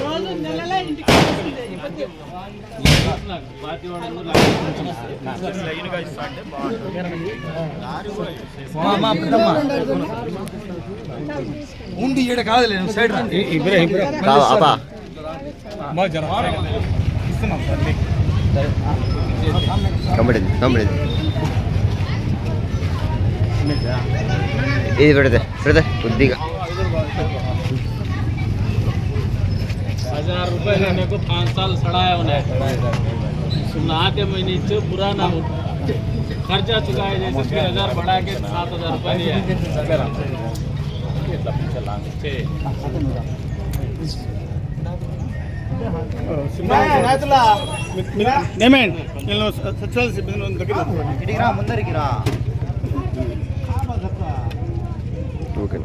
రోజు నెలలా ఇంటికి వస్తుంది. ఇబ్బంది. ఉండి ఈడ కాదులే నువ్వు సైడ్ రా కావా అపా కనబడింది కనబడింది ఇది పెడితే పెడితే కొద్దిగా हजार रुपए लेने को पाँच साल सड़ाया उन्हें सुना के मैं नीचे पुराना खर्चा चुका है जैसे छह हजार बढ़ा के सात हजार रुपए लिया నేమేంటి నేను సచివాలయ సిబ్బంది దగ్గర ఓకే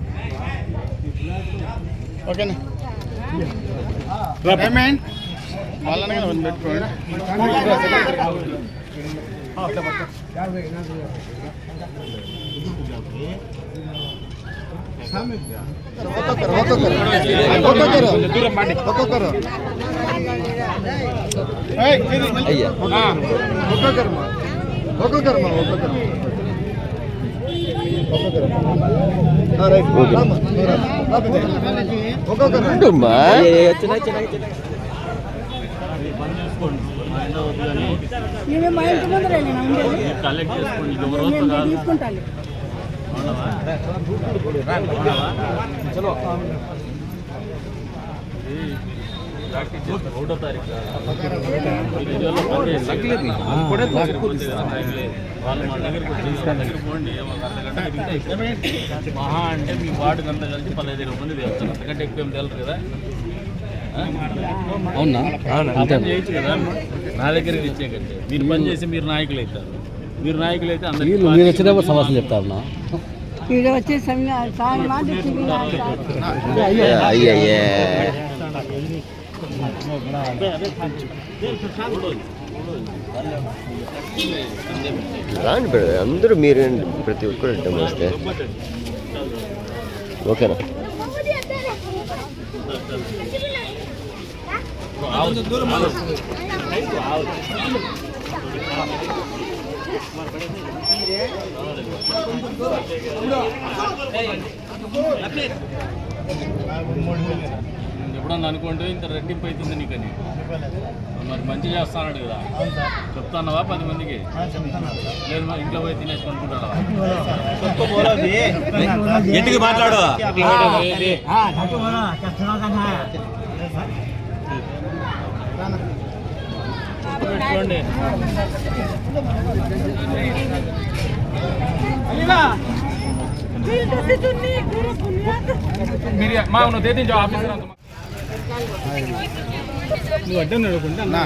ఓకేనా పేమెంట్ వాళ్ళనే కదా వదిలి పెట్టుకోండి కొంచెం దూరం పండి ఏయ్, ఉండేది. కలెక్ట్ చేసుకోండి. తీసుకుంటాను చేసుకో. ఒకటో తారీఖు వాళ్ళు దగ్గరికి వచ్చి పోండి అయిపోతుంది. మహా అంటే మీ వార్డుకి అంతా. కలిసి పదహైదు ఇరవై మంది వెళ్తారు అంతకంటే ఎక్కువ ఏం తెలియదు కదా. అవునా చేయొచ్చు కదా నా దగ్గరికి ఇచ్చే కంటే మీరు పని చేసి మీరు నాయకులు అవుతారు. మీరు నాయకులు అయితే అందరికీ మీరు వచ్చినప్పుడు సమస్యలు చెప్తారు నా అయ్యా. అయ్యే రాండి బ్రదర్ అందరూ మీరు రండి. ప్రతి ఒక్కరు అడ్డం వస్తే ఓకేనా ఎప్పుడన్నా అనుకోండి ఇంత రెట్టింపు అవుతుంది నీకని. మరి మంచి చేస్తాడు కదా. చెప్తానవా పది మందికి? లేదు మరి ఇంట్లో పోయి తినేసి అనుకుంటావా ఇంటికి మాట్లాడు? మీరు మా నువ్వు తెచ్చి ఆఫీసర్ నువ్వు అడ్డం నడుకుంటే అన్నా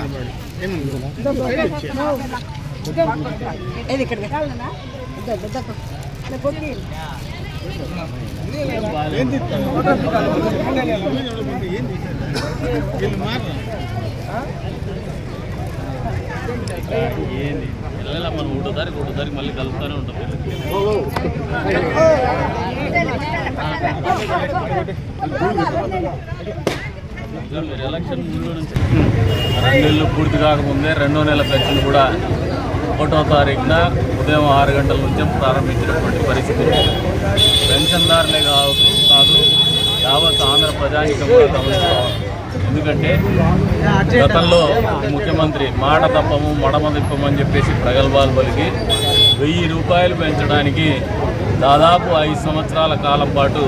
ఏది? పిల్లల మనం ఒకటో తారీఖు ఒకటో తారీఖు మళ్ళీ కలుపుతానే ఉంటాం. మీరు ఎలక్షన్ ముందు నుంచి. రెండు నెలలు పూర్తి కాకముందే రెండో నెల పెన్షన్ కూడా ఒకటో తారీఖున ఉదయం ఆరు గంటల నుంచి ప్రారంభించినటువంటి పరిస్థితి. పెన్షన్దారులే కాదు కాదు యావత్ ఆంధ్ర ప్రజానికం కూడా గమనించుకోవాలి. ఎందుకంటే గతంలో ముఖ్యమంత్రి మాట తప్పము మడమ తిప్పమని చెప్పేసి ప్రగల్భాలు పలికి వెయ్యి రూపాయలు పెంచడానికి దాదాపు ఐదు సంవత్సరాల కాలం పాటు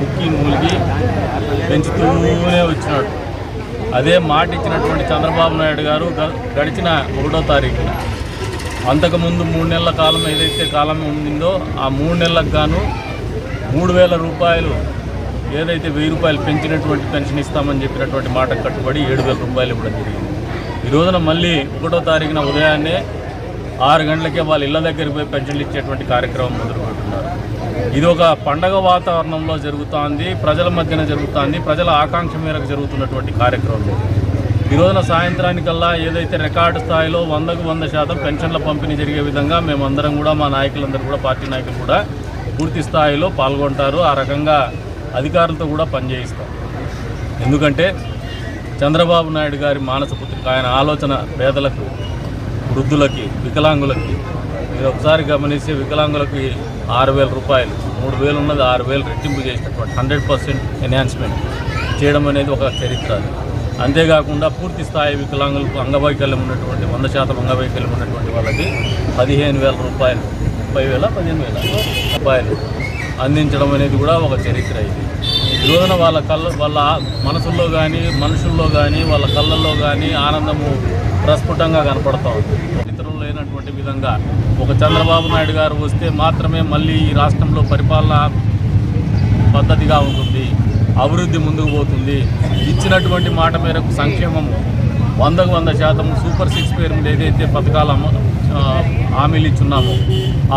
ముక్కి మూలిగి పెంచుతూనే వచ్చినాడు. అదే మాట ఇచ్చినటువంటి చంద్రబాబు నాయుడు గారు గడిచిన ఒకటో తారీఖున. అంతకుముందు మూడు నెలల కాలం ఏదైతే కాలం ఉండిందో ఆ మూడు నెలలకు గాను మూడు వేల రూపాయలు ఏదైతే వెయ్యి రూపాయలు పెంచినటువంటి పెన్షన్ ఇస్తామని చెప్పినటువంటి మాట కట్టుబడి ఏడు వేల రూపాయలు ఇవ్వడం జరిగింది. ఈ రోజున మళ్ళీ ఒకటో తారీఖున ఉదయాన్నే ఆరు గంటలకే వాళ్ళ ఇళ్ళ దగ్గరికి పోయి పెన్షన్లు ఇచ్చేటువంటి కార్యక్రమం మొదలుపెట్టున్నారు ఇది ఒక పండగ వాతావరణంలో జరుగుతోంది ప్రజల మధ్యన జరుగుతోంది ప్రజల ఆకాంక్ష మేరకు జరుగుతున్నటువంటి కార్యక్రమం ఈ రోజున సాయంత్రానికల్లా ఏదైతే రికార్డు స్థాయిలో వందకు వంద శాతం పెన్షన్ల పంపిణీ జరిగే విధంగా మేమందరం కూడా మా నాయకులందరూ కూడా పార్టీ నాయకులు కూడా పూర్తి స్థాయిలో పాల్గొంటారు. ఆ రకంగా అధికారులతో కూడా పనిచేయిస్తాం. ఎందుకంటే చంద్రబాబు నాయుడు గారి మానసపుత్రిక ఆయన ఆలోచన పేదలకు వృద్ధులకి వికలాంగులకి మీరు ఒకసారి గమనిస్తే వికలాంగులకి ఆరు వేల రూపాయలు మూడు వేలు ఉన్నది ఆరు వేలు రెట్టింపు చేసినటువంటి హండ్రెడ్ పర్సెంట్ ఎన్హాన్స్మెంట్ చేయడం అనేది ఒక చరిత్ర అంతేకాకుండా పూర్తి స్థాయి వికలాంగులకు అంగవైకల్యం ఉన్నటువంటి వంద శాతం అంగవైకల్యం ఉన్నటువంటి వాళ్ళకి పదిహేను వేల రూపాయలు ముప్పై వేల పదిహేను వేల రూపాయలు. అందించడం అనేది కూడా ఒక చరిత్ర ఇది. రోజున వాళ్ళ కళ్ళ వాళ్ళ మనసుల్లో కానీ మనుషుల్లో కానీ వాళ్ళ కళ్ళల్లో కానీ ఆనందము ప్రస్ఫుటంగా కనపడతా ఉంది. ఇతరులు లేనటువంటి విధంగా ఒక చంద్రబాబు నాయుడు గారు వస్తే మాత్రమే మళ్ళీ ఈ రాష్ట్రంలో పరిపాలన పద్ధతిగా ఉంటుంది అభివృద్ధి ముందుకు పోతుంది. ఇచ్చినటువంటి మాట మేరకు సంక్షేమం వందకు వంద శాతం సూపర్ సిక్స్ పేరు మీద ఏదైతే పథకాలు హామీలు ఇచ్చున్నాము.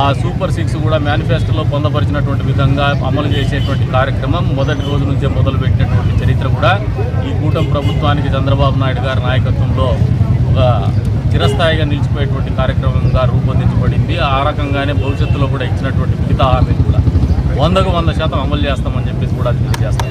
ఆ సూపర్ సిక్స్ కూడా మేనిఫెస్టోలో పొందపరిచినటువంటి విధంగా అమలు చేసేటువంటి కార్యక్రమం మొదటి రోజు నుంచే మొదలుపెట్టినటువంటి చరిత్ర కూడా ఈ కూటమి ప్రభుత్వానికి చంద్రబాబు నాయుడు గారి నాయకత్వంలో ఒక చిరస్థాయిగా నిలిచిపోయేటువంటి కార్యక్రమంగా రూపొందించబడింది. ఆ రకంగానే భవిష్యత్తులో కూడా ఇచ్చినటువంటి మిగతా హామీలు కూడా వందకు వంద శాతం అమలు చేస్తామని చెప్పేసి కూడా తెలియజేస్తాం